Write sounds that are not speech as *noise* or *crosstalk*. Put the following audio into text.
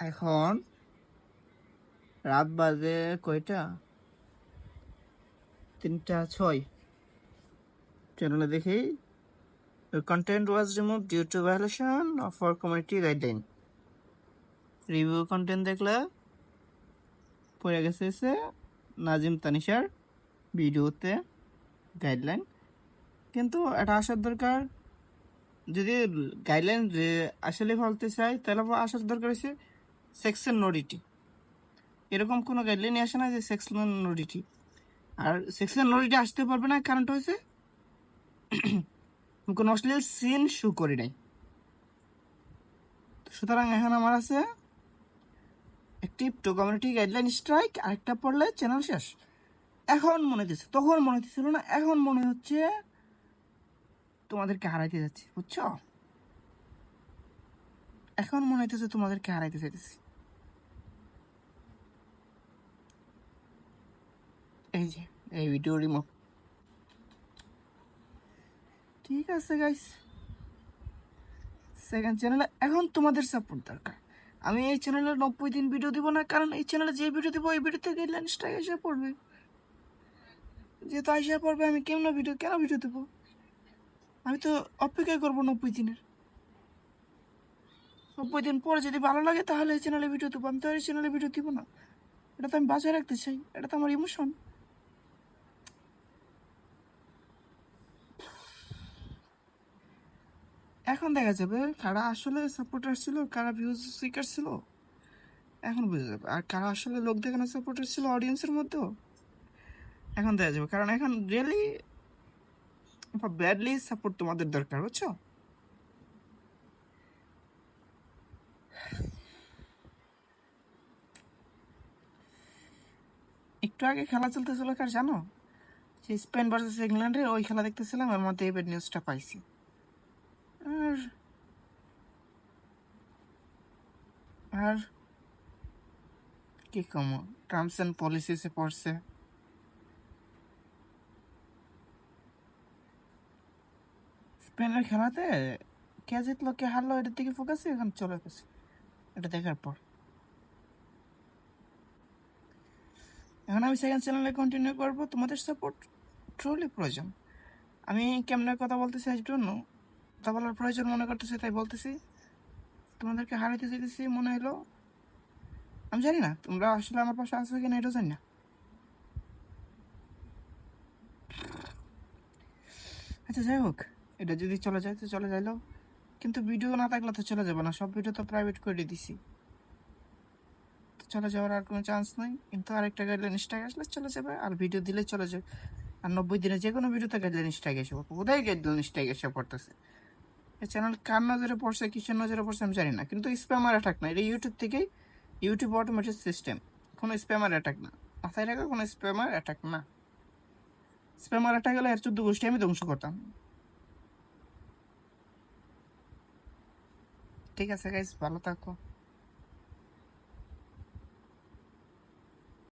এখন রাত বাজে কয়টা? তিনটা ছয়। চ্যানেলে দেখি content was remove due to violation of our community guideline review content দেখলে পড়ে গেছে হচ্ছে নাজিম তানিশার ভিডিওতে গাইডলাইন কিন্তু এটা আসার দরকার, যদি গাইডলাইন আসলে ফলতে চাই তাহলে আসার দরকার হচ্ছে সেকশন নোডিটি। এরকম কোনো গাইডলাইন আসে না যে সেকশন নোডিটি। আর সেকশন নোডিটি আসতে পারবে না, কারণটা হয়েছে *clears throat* কোনো অশ্লীল সিন শু করি নাই। সুতরাং এখন আমার আছে একটি কমিউনিটি গাইডলাইন স্ট্রাইক আরেকটা পড়লে চ্যানেল শেষ। এখন মনে হচ্ছে তখন মনে হচ্ছিল না, এখন মনে হচ্ছে তোমাদেরকে হারাইতে যাচ্ছি, বুঝছ? এখন মনে হইতেছে তোমাদেরকে হারাইতে চাইতেছি। এই এই ভিডিও রিমুভ ঠিক আছে গাইস সেকেন্ড চ্যানেলে এখন তোমাদের সাপোর্ট দরকার। আমি এই চ্যানেলে নব্বই দিন ভিডিও দিব না, কারণ এই চ্যানেলে যে ভিডিও দিব, ওই ভিডিওতে গাইডলাইন স্ট্রাইক এসে পড়বে। যেহেতু আইসা পড়বে, আমি কেমন ভিডিও কেন ভিডিও দেবো? আমি তো অপেক্ষা করব নব্বই দিনের। নব্বই দিন পরে যদি ভালো লাগে, তাহলে এই চ্যানেলে ভিডিও দেবো। আমি তো এই চ্যানেলে ভিডিও দিব না। এটা তো আমি বাঁচায় রাখতে চাই। এটা তো আমার ইমোশন এখন দেখা যাবে কারা আসলে সাপোর্টার ছিল, কারা ভিউজ সিকার ছিল, এখন বোঝা যাবে। আর কারা আসলে লোক দেখানো সাপোর্টার ছিল অডিয়েন্সের মধ্যেও, এখন দেখা যাবে। কারণ এখন রিয়েলি ব্যাডলি সাপোর্ট তোমাদের দরকার, বুঝছ? একটু আগে খেলা চলতেছিল কার জানো? যে স্পেন ভার্সেস ইংল্যান্ডের ওই খেলা দেখতেছিলাম, এর মধ্যে এবার নিউজটা পাইছি। আর আর কি কম টার্মস অ্যান্ড পলিসিসে পড়ছে। স্পেনের খেলাতে কে জিতলো, কে হারলো, এটার দিকে ফোকাস এখন চলে গেছে। এটা দেখার পর। এখন আমি সেকেন্ড চ্যানেলে কন্টিনিউ করব। তোমাদের সাপোর্ট ট্রুলি প্রয়োজন। আমি কেমনে কথা বলতেছি আজ জন্য কথা বলার প্রয়োজন মনে করতেছি, তাই বলতেছি। তোমাদেরকে হারাইতে চাইতেছি, মনে হলো আমি জানি না, তোমরা আসলে আমার পাশে আসবে কিনা, এটাও জানি না। আচ্ছা যাই হোক, এটা যদি চলে যায় তো চলে যাইলো। কিন্তু ভিডিও না থাকলে তো চলে যাবে না, সব ভিডিও তো প্রাইভেট করে দিছি। তো চলে যাওয়ার আর কোনো চান্স নেই, কিন্তু আরেকটা গাইডলাইন স্ট্রাইক আসলে চলে যাবে, আর ভিডিও দিলে চলে যাবে। আর নব্বই দিনে যে কোনো ভিডিওতে গাইডলাইন স্ট্রাইক এসে পড়বে, কোথায় গাইডলাইন স্ট্রাইক এসে পড়তেছে? চ্যানেল কার নজরে পড়ছে, কিসের নজরে পড়ছে আমি জানি না, কিন্তু স্প্যামার অ্যাটাক না, এটা ইউটিউব থেকেই ইউটিউব অটোমেটিক সিস্টেম কোনো স্প্যামার অ্যাটাক না। মাথায় রাখা, কোনো স্প্যামার অ্যাটাক না। স্প্যামার অ্যাটাক হলে এর চোদ্দ গোষ্ঠী আমি ধ্বংস করতাম। ঠিক আছে গাইস ভালো থাকো।